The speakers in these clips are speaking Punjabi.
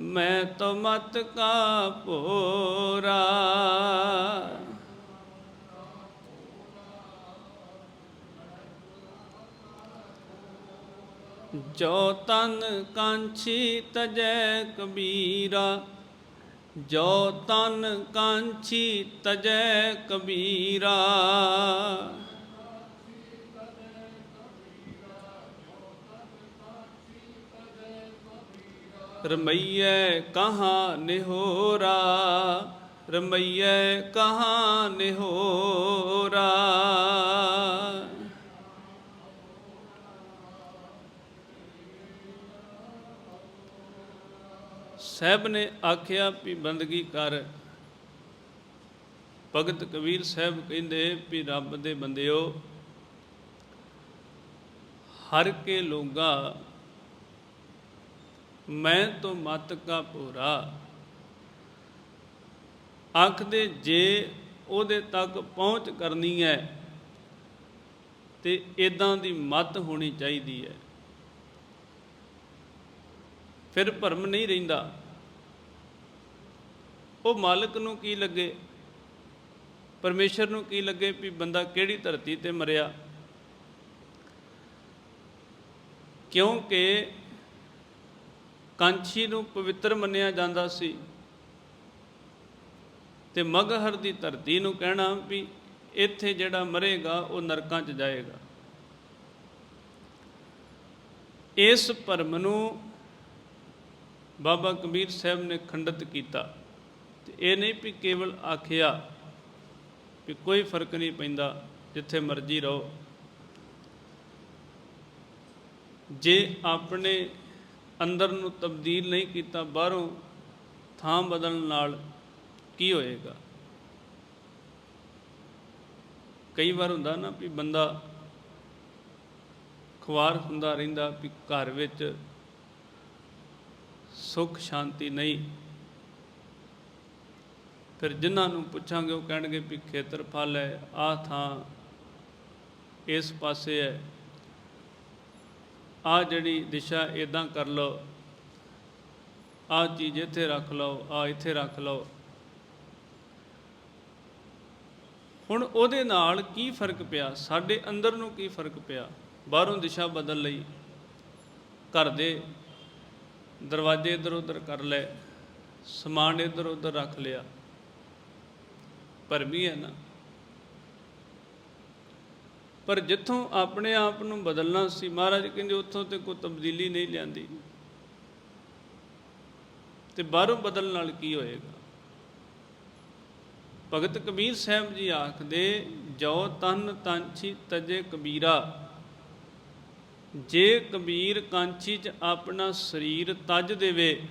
ਮੈਂ ਤੋ ਮਤ ਕਾ ਭੋਰਾ ਜੋ ਤਨ ਕਾਂਛੀ ਤਜੈ ਕਬੀਰਾ, ਜੋ ਤਨ ਕਾਂਛੀ ਤਜੈ ਕਬੀਰਾ। ਰਮਈਏ ਕਹਾਂ ਨਿਹੋਰਾ ਰਮਈਏ ਕਹਾਂ ਨਿਹੋਰਾ। ਸਾਹਿਬ ਨੇ ਆਖਿਆ ਵੀ ਬੰਦਗੀ ਕਰ। ਭਗਤ ਕਬੀਰ ਸਾਹਿਬ ਕਹਿੰਦੇ ਵੀ ਰੱਬ ਦੇ ਬੰਦਿਓ, ਹਰ ਕੇ ਲੋਗਾ ਮੈਂ ਤੋਂ ਮਤ ਕਾ ਪੂਰਾ ਆਖਦੇ ਜੇ ਉਹਦੇ ਤੱਕ ਪਹੁੰਚ ਕਰਨੀ ਹੈ, ਤੇ ਇਦਾਂ ਦੀ ਮਤ ਹੋਣੀ ਚਾਹੀਦੀ ਹੈ। ਫਿਰ ਭਰਮ ਨਹੀਂ ਰਹਿੰਦਾ। ਉਹ ਮਾਲਕ ਨੂੰ ਕੀ ਲੱਗੇ? ਪਰਮੇਸ਼ਰ ਨੂੰ ਕੀ ਲੱਗੇ ਵੀ ਬੰਦਾ ਕਿਹੜੀ ਧਰਤੀ ਤੇ ਮਰਿਆ? ਕਿਉਂਕਿ ਕਾਂਛੀ ਨੂੰ ਪਵਿੱਤਰ ਮੰਨਿਆ ਜਾਂਦਾ ਸੀ। ਤੇ ਮਗਹਰ ਦੀ ਧਰਤੀ ਨੂੰ ਕਹਿਣਾ ਵੀ ਇੱਥੇ ਜਿਹੜਾ ਮਰੇਗਾ, ਉਹ ਨਰਕਾਂ 'ਚ ਜਾਏਗਾ। ਇਸ ਭਰਮ ਨੂੰ ਬਾਬਾ ਕਬੀਰ ਸਾਹਿਬ ਨੇ ਖੰਡਿਤ ਕੀਤਾ। ਤੇ ਇਹ ਨਹੀਂ ਵੀ ਕੇਵਲ ਆਖਿਆ ਵੀ ਕੋਈ ਫ਼ਰਕ ਨਹੀਂ ਪੈਂਦਾ, ਜਿੱਥੇ ਮਰਜ਼ੀ ਰਹੋ। ਜੇ ਆਪਣੇ ਅੰਦਰ ਨੂੰ ਤਬਦੀਲ ਨਹੀਂ ਕੀਤਾ, ਬਾਹਰੋਂ ਥਾਂ ਬਦਲਣ ਨਾਲ ਕੀ ਹੋਏਗਾ? ਕਈ ਵਾਰ ਹੁੰਦਾ ਨਾ ਵੀ ਬੰਦਾ ਖੁਆਰ ਹੁੰਦਾ ਰਹਿੰਦਾ ਵੀ ਘਰ ਵਿੱਚ ਸੁੱਖ, ਸ਼ਾਂਤੀ ਨਹੀਂ। ਫਿਰ ਜਿਨ੍ਹਾਂ ਨੂੰ ਪੁੱਛਾਂਗੇ, ਉਹ ਕਹਿਣਗੇ ਵੀ ਖੇਤਰ ਫਲ ਹੈ, ਆਹ ਥਾਂ ਇਸ ਪਾਸੇ ਹੈ। ਆ ਜਿਹੜੀ ਦਿਸ਼ਾ ਇਦਾਂ ਕਰ ਲਓ, ਆ ਚੀਜ਼ ਇੱਥੇ ਰੱਖ ਲਓ, ਆ ਇੱਥੇ ਰੱਖ ਲਓ। ਹੁਣ ਉਹਦੇ ਨਾਲ ਕੀ ਫ਼ਰਕ ਪਿਆ? ਸਾਡੇ ਅੰਦਰ ਨੂੰ ਕੀ ਫ਼ਰਕ ਪਿਆ? ਬਾਹਰੋਂ ਦਿਸ਼ਾ ਬਦਲ ਲਈ। ਘਰ ਦੇ ਦਰਵਾਜ਼ੇ ਇਧਰ ਉਧਰ ਕਰ ਲਏ, ਸਮਾਨ ਇਧਰ ਉਧਰ ਰੱਖ ਲਿਆ। ਪਰ ਵੀ ਹੈ ਨਾ। ਪਰ ਜਿੱਥੋਂ ਆਪਣੇ ਆਪ ਨੂੰ ਬਦਲਣਾ ਸੀ, ਮਹਾਰਾਜ ਕਹਿੰਦੇ ਉੱਥੋਂ ਤੇ ਕੋਈ ਤਬਦੀਲੀ ਨਹੀਂ ਲਿਆਂਦੀ। ਤੇ ਬਾਹਰੋਂ ਬਦਲਣ ਨਾਲ ਕੀ ਹੋਏਗਾ? ਭਗਤ ਕਬੀਰ ਸਾਹਿਬ ਜੀ ਆਖਦੇ ਜੋ ਤਨ ਤਾਂਛੀ ਤਜੇ ਕਬੀਰਾ। ਜੇ ਕਬੀਰ ਕਾਂਚੀ ਚ ਆਪਣਾ ਸਰੀਰ ਤਜ ਦੇਵੇ,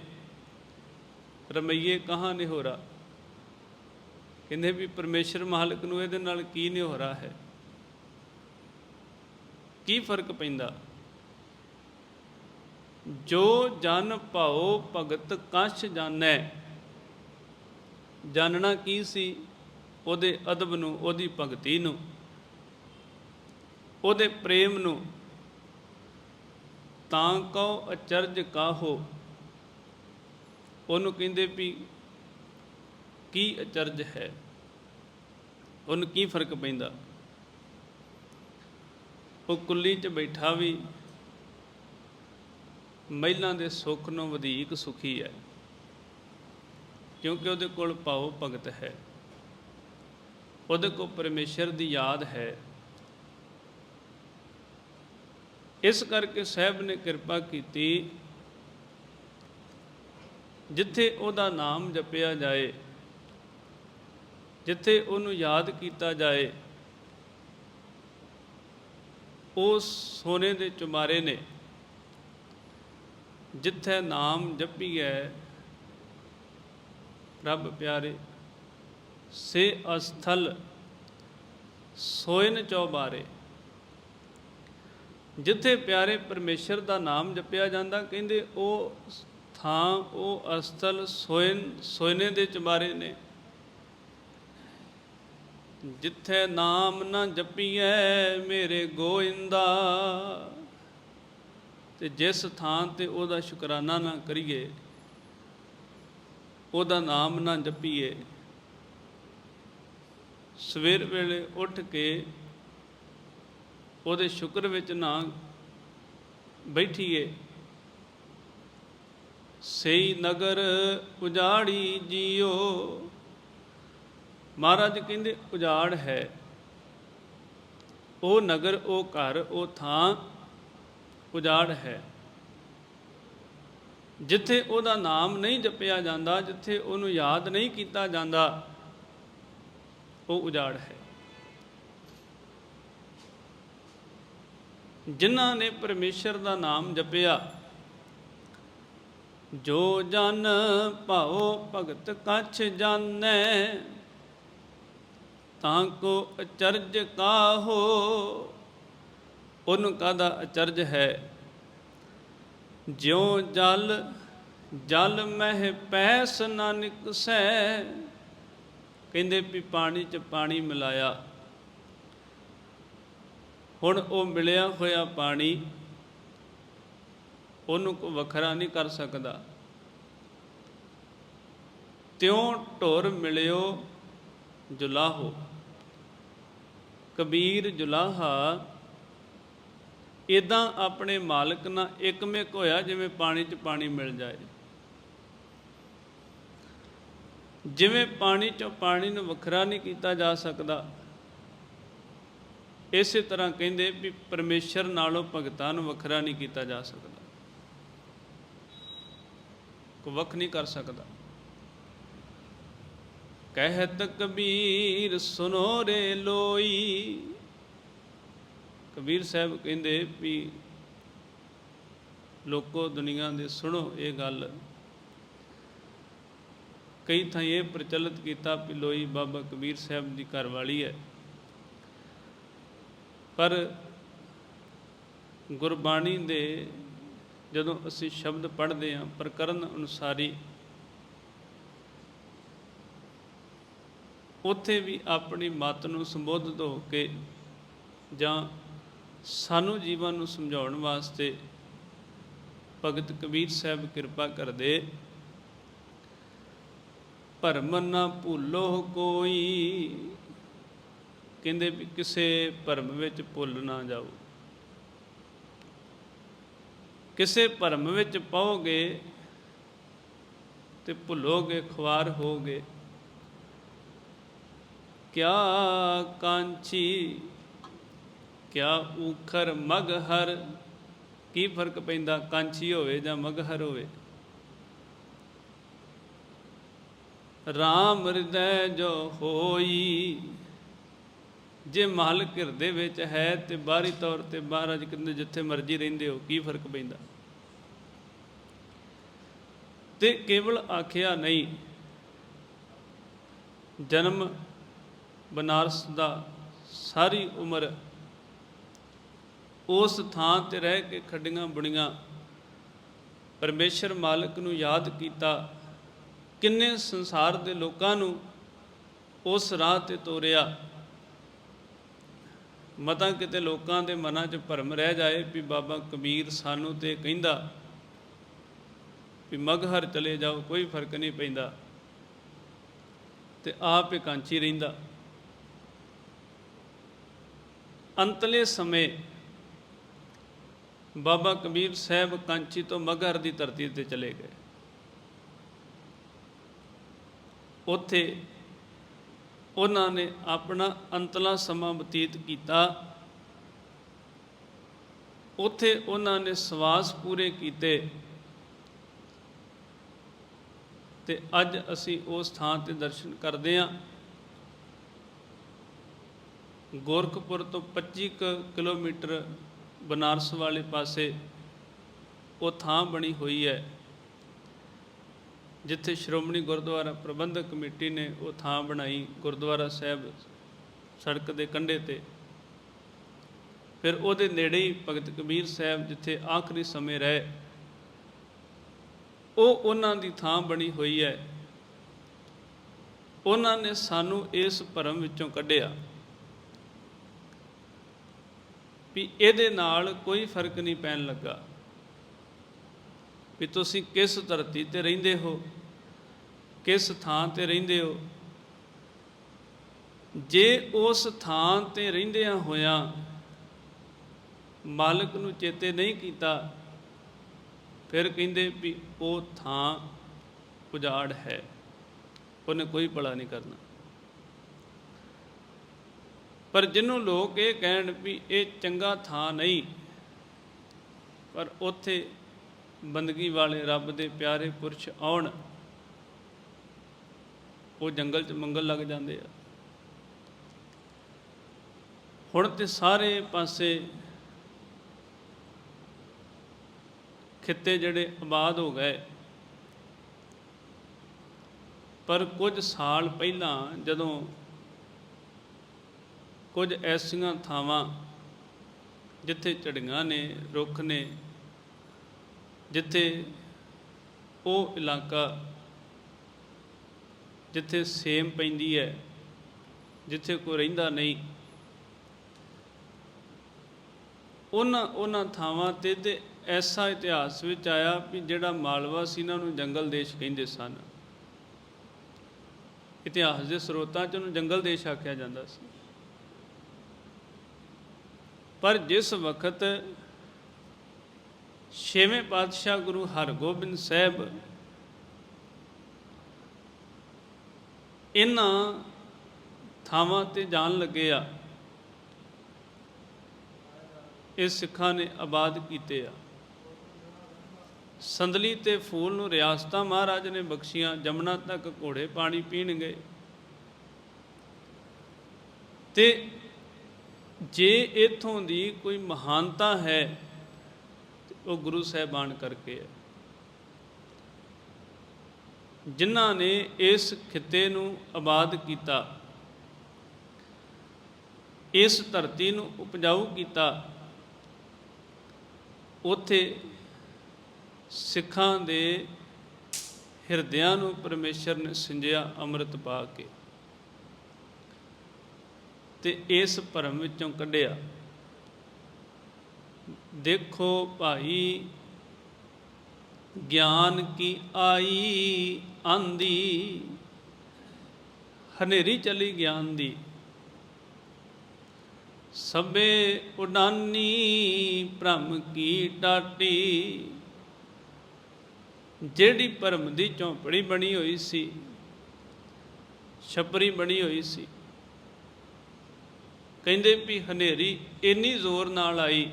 ਰਮਈਏ ਕਹਾਂ ਨਿਹੋਰਾ? ਕਹਿੰਦੇ ਵੀ ਪਰਮੇਸ਼ਰ ਮਾਲਕ ਨੂੰ ਇਹਦੇ ਨਾਲ ਕੀ ਨਿਹੋਰਾ ਹੈ? ਕੀ ਫ਼ਰਕ ਪੈਂਦਾ? ਜੋ ਜਨ ਭਾਉ ਭਗਤ ਕਛ ਜਾਣੈ, ਜਾਣਨਾ ਕੀ ਸੀ? ਉਹਦੇ ਅਦਬ ਨੂੰ, ਉਹਦੀ ਭਗਤੀ ਨੂੰ, ਉਹਦੇ ਪ੍ਰੇਮ ਨੂੰ। ਤਾਂ ਕਉ ਅਚਰਜ ਕਾਹੋ? ਉਹਨੂੰ ਕਹਿੰਦੇ ਵੀ ਕੀ ਅਚਰਜ ਹੈ? ਉਹਨੂੰ ਕੀ ਫ਼ਰਕ ਪੈਂਦਾ? ਉਹ ਕੁੱਲੀ 'ਚ ਬੈਠਾ ਵੀ ਮਹਿਲਾਂ ਦੇ ਸੁੱਖ ਨੂੰ ਵਧੇਕ ਸੁਖੀ ਹੈ, ਕਿਉਂਕਿ ਉਹਦੇ ਕੋਲ ਭਾਉ ਭਗਤ ਹੈ। ਉਹਦੇ ਕੋਲ ਪਰਮੇਸ਼ਰ ਦੀ ਯਾਦ ਹੈ। ਇਸ ਕਰਕੇ ਸਾਹਿਬ ਨੇ ਕਿਰਪਾ ਕੀਤੀ, ਜਿੱਥੇ ਉਹਦਾ ਨਾਮ ਜਪਿਆ ਜਾਏ, ਜਿੱਥੇ ਉਹਨੂੰ ਯਾਦ ਕੀਤਾ ਜਾਏ ਉਹ ਸੋਨੇ ਦੇ ਚੁਮਾਰੇ ਨੇ ਜਿੱਥੇ ਨਾਮ ਜਪੀਐ ਰੱਬ ਪਿਆਰੇ, ਸੇ ਅਸਥਲ ਸੋਇਨ ਚੌਬਾਰੇ। ਜਿੱਥੇ ਪਿਆਰੇ ਪਰਮੇਸ਼ਰ ਦਾ ਨਾਮ ਜਪਿਆ ਜਾਂਦਾ, ਕਹਿੰਦੇ ਉਹ ਥਾਂ, ਉਹ ਅਸਥਲ ਸੋਇਨ, ਸੋਇਨੇ ਦੇ ਚੁਬਾਰੇ ਨੇ। ਜਿੱਥੇ ਨਾਮ ਨਾ ਜਪੀਐ ਮੇਰੇ ਗੋਇੰਦਾ। ਤੇ ਜਿਸ ਥਾਂ ਤੇ ਉਹਦਾ ਸ਼ੁਕਰਾਨਾ ਨਾ ਕਰੀਏ, ਉਹਦਾ ਨਾਮ ਨਾ ਜਪੀਏ। ਸਵੇਰ ਵੇਲੇ ਉੱਠ ਕੇ ਉਹਦੇ ਸ਼ੁਕਰ ਵਿੱਚ ਨਾ ਬੈਠੀਏ। ਸਈ ਨਗਰ ਉਜਾੜੀ ਜੀਓ ਮਹਾਰਾਜ ਕਹਿੰਦੇ, ਉਜਾੜ ਹੈ। ਉਹ ਨਗਰ, ਉਹ ਘਰ, ਉਹ ਥਾਂ ਉਜਾੜ ਹੈ। ਜਿੱਥੇ ਉਹਦਾ ਨਾਮ ਨਹੀਂ ਜਪਿਆ ਜਾਂਦਾ, ਜਿੱਥੇ ਉਹਨੂੰ ਯਾਦ ਨਹੀਂ ਕੀਤਾ ਜਾਂਦਾ, ਉਹ ਉਜਾੜ ਹੈ। ਜਿਨ੍ਹਾਂ ਨੇ ਪਰਮੇਸ਼ਰ ਦਾ ਨਾਮ ਜਪਿਆ, ਜੋ ਜਨ ਭਾਉ ਭਗਤ ਕਛ ਜਾਣੈ ਤਾਂ ਕੋ ਅਚਰਜ ਕਾਹੋ? ਉਹਨੂੰ ਕਾਦਾ ਅਚਰਜ ਹੈ? ਜਿਉ ਜਲ ਜਲ ਮਹਿ ਪੈਸ ਨਾ ਨਿਕਸੈ। ਕਹਿੰਦੇ ਵੀ ਪਾਣੀ 'ਚ ਪਾਣੀ ਮਿਲਾਇਆ। ਹੁਣ ਉਹ ਮਿਲਿਆ ਹੋਇਆ ਪਾਣੀ, ਉਹਨੂੰ ਕੋ ਵੱਖਰਾ ਨਹੀਂ ਕਰ ਸਕਦਾ। ਤਿਉ ਢੋਰ ਮਿਲਿਓ ਜੁਲਾਹੋ। ਕਬੀਰ ਜੁਲਾਹਾ ਇਦਾਂ ਆਪਣੇ ਮਾਲਕ ਨਾਲ ਇੱਕਮਿਕ ਹੋਇਆ ਜਿਵੇਂ ਪਾਣੀ 'ਚ ਪਾਣੀ ਮਿਲ ਜਾਏ। ਜਿਵੇਂ ਪਾਣੀ 'ਚੋਂ ਪਾਣੀ ਨੂੰ ਵੱਖਰਾ ਨਹੀਂ ਕੀਤਾ ਜਾ ਸਕਦਾ, ਇਸੇ ਤਰ੍ਹਾਂ ਕਹਿੰਦੇ ਵੀ ਪਰਮੇਸ਼ਰ ਨਾਲੋਂ ਭਗਤਾਂ ਨੂੰ ਵੱਖਰਾ ਨਹੀਂ ਕੀਤਾ ਜਾ ਸਕਦਾ। ਕੋ ਵੱਖ ਨਹੀਂ ਕਰ ਸਕਦਾ। ਕਹਿਤ ਕਬੀਰ ਸੁਨੋ ਰੇ ਲੋਈ। ਕਬੀਰ ਸਾਹਿਬ ਕਹਿੰਦੇ ਵੀ ਲੋਕੋ ਦੁਨੀਆ ਦੇ ਸੁਣੋ ਇਹ ਗੱਲ। ਕਈ ਥਾਂ ਇਹ ਪ੍ਰਚਲਿਤ ਕੀਤਾ ਵੀ ਲੋਈ ਬਾਬਾ ਕਬੀਰ ਸਾਹਿਬ ਦੀ ਘਰ ਵਾਲੀ ਹੈ। ਪਰ ਗੁਰਬਾਣੀ ਦੇ ਜਦੋਂ ਅਸੀਂ ਸ਼ਬਦ ਪੜ੍ਹਦੇ ਹਾਂ, ਪ੍ਰਕਰਨ ਅਨੁਸਾਰੀ ਉੱਥੇ ਵੀ ਆਪਣੀ ਮਤ ਨੂੰ ਸੰਬੋਧਿਤ ਹੋ ਕੇ ਜਾਂ ਸਾਨੂੰ ਜੀਵਨ ਨੂੰ ਸਮਝਾਉਣ ਵਾਸਤੇ ਭਗਤ ਕਬੀਰ ਸਾਹਿਬ ਕਿਰਪਾ ਕਰਦੇ। ਭਰਮ ਨਾ ਭੁੱਲੋ ਕੋਈ, ਕਹਿੰਦੇ ਵੀ ਕਿਸੇ ਭਰਮ ਵਿੱਚ ਭੁੱਲ ਨਾ ਜਾਓ। ਕਿਸੇ ਭਰਮ ਵਿੱਚ ਪਾਓਗੇ ਤੇ ਭੁੱਲੋਗੇ ਖਵਾਰ ਹੋਗੇ ਕਿਆ ਕਾਂਚੀ, ਕਿਆ ਊਖਰ ਮਗਹਰ, ਕੀ ਫ਼ਰਕ ਪੈਂਦਾ ਕਾਂਚੀ ਹੋਵੇ ਜਾਂ ਮਗਹਰ ਹੋਵੇ? RAM ਹਿਰਦੈ ਜੋ ਹੋਈ, ਜੇ ਮਾਲਕ ਹਿਰਦੇ ਵਿੱਚ ਹੈ ਤੇ ਬਾਹਰੀ ਤੌਰ ਤੇ ਮਹਾਰਾਜ ਕਹਿੰਦੇ ਜਿੱਥੇ ਮਰਜ਼ੀ ਰਹਿੰਦੇ ਹੋ, ਕੀ ਫ਼ਰਕ ਪੈਂਦਾ? ਤੇ ਕੇਵਲ ਆਖਿਆ ਨਹੀਂ, ਜਨਮ ਬਨਾਰਸ ਦਾ ਸਾਰੀ ਉਮਰ ਉਸ ਥਾਂ ਤੇ ਰਹਿ ਕੇ ਖੱਡੀਆਂ ਬੁਣੀਆਂ। ਪਰਮੇਸ਼ਰ ਮਾਲਕ ਨੂੰ ਯਾਦ ਕੀਤਾ। ਕਿੰਨੇ ਸੰਸਾਰ ਦੇ ਲੋਕਾਂ ਨੂੰ ਉਸ ਰਾਹ ਤੇ ਤੋਰਿਆ। ਮਤਾਂ ਕਿਤੇ ਲੋਕਾਂ ਦੇ ਮਨਾਂ 'ਚ ਭਰਮ ਰਹਿ ਜਾਏ ਵੀ ਬਾਬਾ ਕਬੀਰ ਸਾਨੂੰ ਤੇ ਕਹਿੰਦਾ ਵੀ ਮਗਹਰ ਚਲੇ ਜਾਓ, ਕੋਈ ਫ਼ਰਕ ਨਹੀਂ ਪੈਂਦਾ। ਤੇ ਆਪ ਹੀ ਕਾਂਚੀ ਰਹਿੰਦਾ। ਅੰਤਲੇ ਸਮੇਂ ਬਾਬਾ ਕਬੀਰ ਸਾਹਿਬ ਕਾਂਚੀ ਤੋਂ ਮਗਰ ਦੀ ਧਰਤੀ ਤੇ ਚਲੇ ਗਏ। ਉੱਥੇ ਉਹਨਾਂ ਨੇ ਆਪਣਾ ਅੰਤਲਾ ਸਮਾਂ ਬਤੀਤ ਕੀਤਾ। ਉੱਥੇ ਉਹਨਾਂ ਨੇ ਸਵਾਸ ਪੂਰੇ ਕੀਤੇ ਤੇ ਅੱਜ ਅਸੀਂ ਉਸ ਥਾਂ ਤੇ ਦਰਸ਼ਨ ਕਰਦੇ ਹਾਂ। ਗੋਰਖਪੁਰ ਤੋਂ 25 ਕੁ ਕਿਲੋਮੀਟਰ ਬਨਾਰਸ ਵਾਲੇ ਪਾਸੇ ਉਹ ਥਾਂ ਬਣੀ ਹੋਈ ਹੈ, ਜਿੱਥੇ ਸ਼੍ਰੋਮਣੀ ਗੁਰਦੁਆਰਾ ਪ੍ਰਬੰਧਕ ਕਮੇਟੀ ਨੇ ਉਹ ਥਾਂ ਬਣਾਈ ਗੁਰਦੁਆਰਾ ਸਾਹਿਬ ਸੜਕ ਦੇ ਕੰਢੇ ਤੇ। ਫਿਰ ਉਹਦੇ ਨੇੜੇ ਹੀ ਭਗਤ ਕਬੀਰ ਸਾਹਿਬ ਜਿੱਥੇ ਆਖਰੀ ਸਮੇਂ ਰਹੇ, ਉਹ ਉਹਨਾਂ ਦੀ ਥਾਂ ਬਣੀ ਹੋਈ ਹੈ। ਉਹਨਾਂ ਨੇ ਸਾਨੂੰ ਇਸ ਭਰਮ ਵਿੱਚੋਂ ਕੱਢਿਆ। ਵੀ ਇਹਦੇ ਨਾਲ ਕੋਈ ਫ਼ਰਕ ਨਹੀਂ ਪੈਣ ਲੱਗਾ। ਵੀ ਤੁਸੀਂ ਕਿਸ ਧਰਤੀ ਤੇ ਰਹਿੰਦੇ ਹੋ, ਕਿਸ ਥਾਂ ਤੇ ਰਹਿੰਦੇ ਹੋ। ਜੇ ਉਸ ਥਾਂ ਤੇ ਰਹਿੰਦਿਆਂ ਹੋਇਆਂ ਮਾਲਕ ਨੂੰ ਚੇਤੇ ਨਹੀਂ ਕੀਤਾ, ਫਿਰ ਕਹਿੰਦੇ ਵੀ ਉਹ ਥਾਂ ਉਜਾੜ ਹੈ, ਉਹਨੇ ਕੋਈ ਭਲਾ ਨਹੀਂ ਕਰਨਾ। ਪਰ ਜਿਹਨੂੰ ਲੋਕ ਇਹ ਕਹਿਣ ਵੀ ਇਹ ਚੰਗਾ ਥਾਂ ਨਹੀਂ, ਪਰ ਉੱਥੇ ਬੰਦਗੀ ਵਾਲੇ ਰੱਬ ਦੇ ਪਿਆਰੇ ਪੁਰਸ਼ ਆਉਣ, ਉਹ ਜੰਗਲ 'ਚ ਮੰਗਲ ਲੱਗ ਜਾਂਦੇ ਆ। ਹੁਣ ਤੇ ਸਾਰੇ ਪਾਸੇ ਖਿੱਤੇ ਜਿਹੜੇ ਆਬਾਦ ਹੋ ਗਏ, ਪਰ ਕੁਝ ਸਾਲ ਪਹਿਲਾਂ ਜਦੋਂ ਕੁਝ ਐਸੀਆਂ ਥਾਵਾਂ ਜਿੱਥੇ ਝੜੀਆਂ ਨੇ, ਰੁੱਖ ਨੇ, ਜਿੱਥੇ ਉਹ ਇਲਾਕਾ ਜਿੱਥੇ ਸੇਮ ਪੈਂਦੀ ਹੈ, ਜਿੱਥੇ ਕੋਈ ਰਹਿੰਦਾ ਨਹੀਂ। ਉਹਨਾਂ ਉਹਨਾਂ ਥਾਵਾਂ ਤੇ ਤੇ ਐਸਾ ਇਤਿਹਾਸ ਵਿੱਚ ਆਇਆ ਵੀ ਜਿਹੜਾ ਮਾਲਵਾ ਸੀ ਇਹਨਾਂ ਨੂੰ ਜੰਗਲ ਦੇਸ਼ ਕਹਿੰਦੇ ਸਨ। ਇਤਿਹਾਸ ਦੇ ਸਰੋਤਾਂ 'ਚ ਉਹਨੂੰ ਜੰਗਲ ਦੇਸ਼ ਆਖਿਆ ਜਾਂਦਾ ਸੀ। ਪਰ ਜਿਸ ਵਕਤ ਛੇਵੇਂ ਪਾਤਸ਼ਾਹ ਗੁਰੂ ਹਰਗੋਬਿੰਦ ਸਾਹਿਬ ਇਹਨਾਂ ਥਾਵਾਂ ਤੇ ਜਾਣ ਲੱਗੇ ਆ, ਇਹ ਸਿੱਖਾਂ ਨੇ ਆਬਾਦ ਕੀਤੇ ਆ। ਸੰਦਲੀ ਤੇ ਫੂਲ ਨੂੰ ਰਿਆਸਤਾਂ ਮਹਾਰਾਜ ਨੇ ਬਖਸ਼ੀਆਂ, ਜਮਨਾ ਤੱਕ ਘੋੜੇ ਪਾਣੀ ਪੀਣਗੇ। ਤੇ ਜੇ ਇਥੋਂ ਦੀ ਕੋਈ ਮਹਾਨਤਾ ਹੈ, ਉਹ ਗੁਰੂ ਸਾਹਿਬਾਨ ਕਰਕੇ ਹੈ। ਜਿਨ੍ਹਾਂ ਨੇ ਇਸ ਖਿੱਤੇ ਨੂੰ ਆਬਾਦ ਕੀਤਾ, ਇਸ ਧਰਤੀ ਨੂੰ ਉਪਜਾਊ ਕੀਤਾ, ਉਥੇ ਸਿੱਖਾਂ ਦੇ ਹਿਰਦਿਆਂ ਨੂੰ ਪਰਮੇਸ਼ਰ ਨੇ ਸਿੰਜਿਆ, ਅੰਮ੍ਰਿਤ ਪਾ ਕੇ। ਤੇ ਇਸ ਭਰਮ ਵਿੱਚੋਂ ਕੱਢਿਆ। ਦੇਖੋ ਭਾਈ, ਗਿਆਨ ਕੀ ਆਈ ਆਂਦੀ? ਹਨੇਰੀ ਚਲੀ ਗਿਆਨ ਦੀ। ਸਭੇ ਉਡਾਨੀ, ਭ੍ਰਮ ਕੀ ਟਾਟੀ? ਜਿਹੜੀ ਭਰਮ ਦੀ ਝੌਂਪੜੀ ਬਣੀ ਹੋਈ ਸੀ, ਛਪਰੀ ਬਣੀ ਹੋਈ ਸੀ। ਕਹਿੰਦੇ ਵੀ ਹਨੇਰੀ ਇੰਨੀ ਜ਼ੋਰ ਨਾਲ ਆਈ,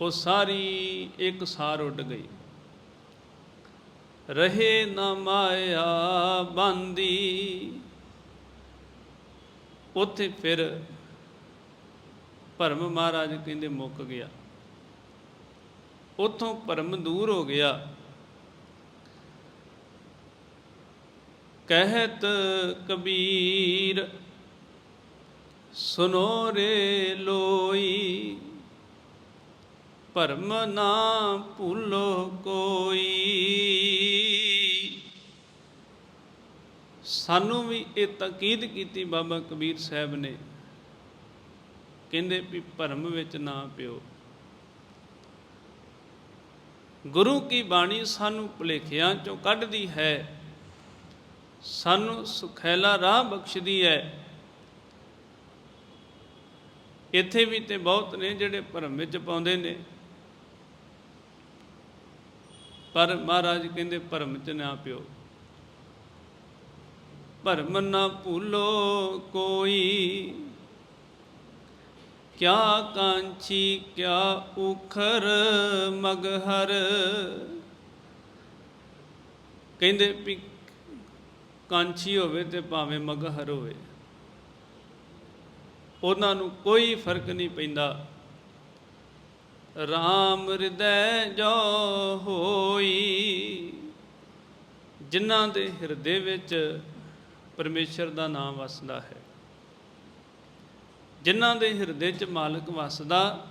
ਉਹ ਸਾਰੀ ਇੱਕ ਸਾਰ ਉੱਡ ਗਈ। ਰਹੇ ਨਾ ਮਾਇਆ ਬੰਦੀ, ਉੱਥੇ ਫਿਰ ਭਰਮ ਮਹਾਰਾਜ ਕਹਿੰਦੇ ਮੁੱਕ ਗਿਆ। ਉਥੋਂ ਭਰਮ ਦੂਰ ਹੋ ਗਿਆ। ਕਹਿਤ ਕਬੀਰ ਸੁਨੋ ਰੇ ਲੋਈ। ਭਰਮ ਨਾ ਭੁੱਲੋ ਕੋਈ। ਸਾਨੂੰ ਵੀ ਇਹ ਤਾਕੀਦ ਕੀਤੀ ਬਾਬਾ ਕਬੀਰ ਸਾਹਿਬ ਨੇ। ਕਹਿੰਦੇ ਵੀ ਭਰਮ ਵਿੱਚ ਨਾ ਪਿਓ। ਗੁਰੂ ਕੀ ਬਾਣੀ ਸਾਨੂੰ ਭੁਲੇਖਿਆਂ ਚੋਂ ਕੱਢਦੀ ਹੈ। ਸਾਨੂੰ ਸੁਖੈਲਾ ਰਾਹ ਬਖਸ਼ਦੀ ਹੈ। ਇੱਥੇ ਵੀ ਤੇ ਬਹੁਤ ਨੇ ਜਿਹੜੇ ਭਰਮ ਵਿੱਚ ਪਾਉਂਦੇ ਨੇ। ਪਰ ਮਹਾਰਾਜ ਕਹਿੰਦੇ ਭਰਮ ਚ ਨਾ ਪਿਓ। ਭਰਮ ਨਾ ਭੁੱਲੋ ਕੋਈ। ਕਿਆ ਕਾਂਚੀ ਕਿਆ ਉਖਰ, ਮਗਹਰ। ਕਹਿੰਦੇ ਵੀ ਕਾਂਚੀ ਹੋਵੇ ਤੇ ਭਾਵੇਂ ਮਗਹਰ ਹੋਵੇ। ਉਹਨਾਂ ਨੂੰ ਕੋਈ ਫ਼ਰਕ ਨਹੀਂ ਪੈਂਦਾ। RAM ਹਿਰਦੈ ਜੋ ਹੋਈ, ਜਿਨ੍ਹਾਂ ਦੇ ਹਿਰਦੇ ਵਿੱਚ ਪਰਮੇਸ਼ਰ ਦਾ ਨਾਮ ਵਸਦਾ ਹੈ। ਜਿਨ੍ਹਾਂ ਦੇ ਹਿਰਦੇ 'ਚ ਮਾਲਕ ਵਸਦਾ,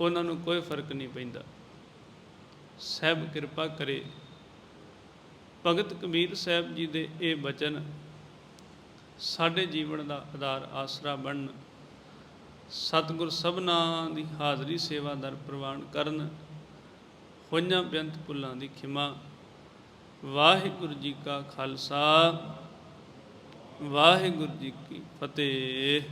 ਉਹਨਾਂ ਨੂੰ ਕੋਈ ਫ਼ਰਕ ਨਹੀਂ ਪੈਂਦਾ। ਸਹਿਬ ਕਿਰਪਾ ਕਰੇ। ਭਗਤ ਕਬੀਰ ਸਾਹਿਬ ਜੀ ਦੇ ਇਹ ਬਚਨ ਸਾਡੇ ਜੀਵਨ ਦਾ ਆਧਾਰ ਆਸਰਾ ਬਣਨ, ਸਤਿਗੁਰ ਸਭਨਾ ਦੀ ਹਾਜ਼ਰੀ ਸੇਵਾ ਦਰ ਪ੍ਰਵਾਨ ਕਰਨ ਹੋਈਆਂ ਬੇਅੰਤ ਪੁੱਲਾਂ ਦੀ ਖਿਮਾ। ਵਾਹਿਗੁਰੂ ਜੀ ਕਾ ਖਾਲਸਾ, ਵਾਹਿਗੁਰੂ ਜੀ ਕੀ ਫਤਿਹ।